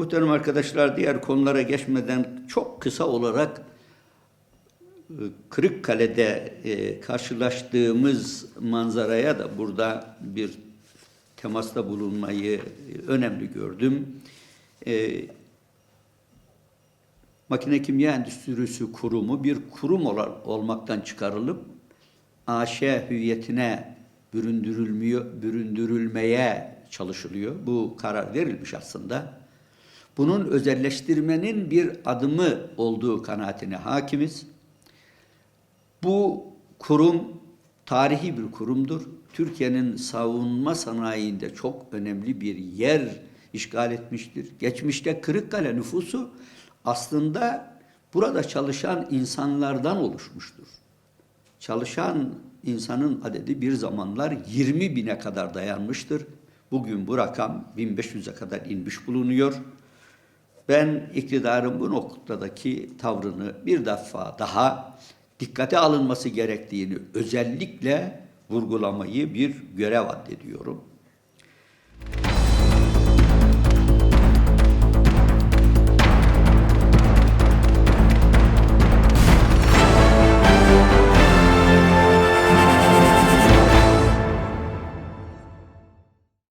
Muhterem arkadaşlar diğer konulara geçmeden çok kısa olarak e, Kırıkkale'de e, karşılaştığımız manzaraya da burada bir temasta bulunmayı e, önemli gördüm. Makine Kimya Endüstrisi Kurumu bir kurum ola- olmaktan çıkarılıp AŞ hüviyetine büründürülmeye çalışılıyor. Bu karar verilmiş aslında. Bunun özelleştirmenin bir adımı olduğu kanaatine hakimiz. Bu kurum tarihi bir kurumdur. Türkiye'nin savunma sanayinde çok önemli bir yer işgal etmiştir. Geçmişte Kırıkkale nüfusu aslında burada çalışan insanlardan oluşmuştur. Çalışan insanın adedi bir zamanlar 20 bine kadar dayanmıştır. Bugün bu rakam 1500'e kadar inmiş bulunuyor. Ben iktidarın bu noktadaki tavrını bir defa daha dikkate alınması gerektiğini özellikle vurgulamayı bir görev addediyorum.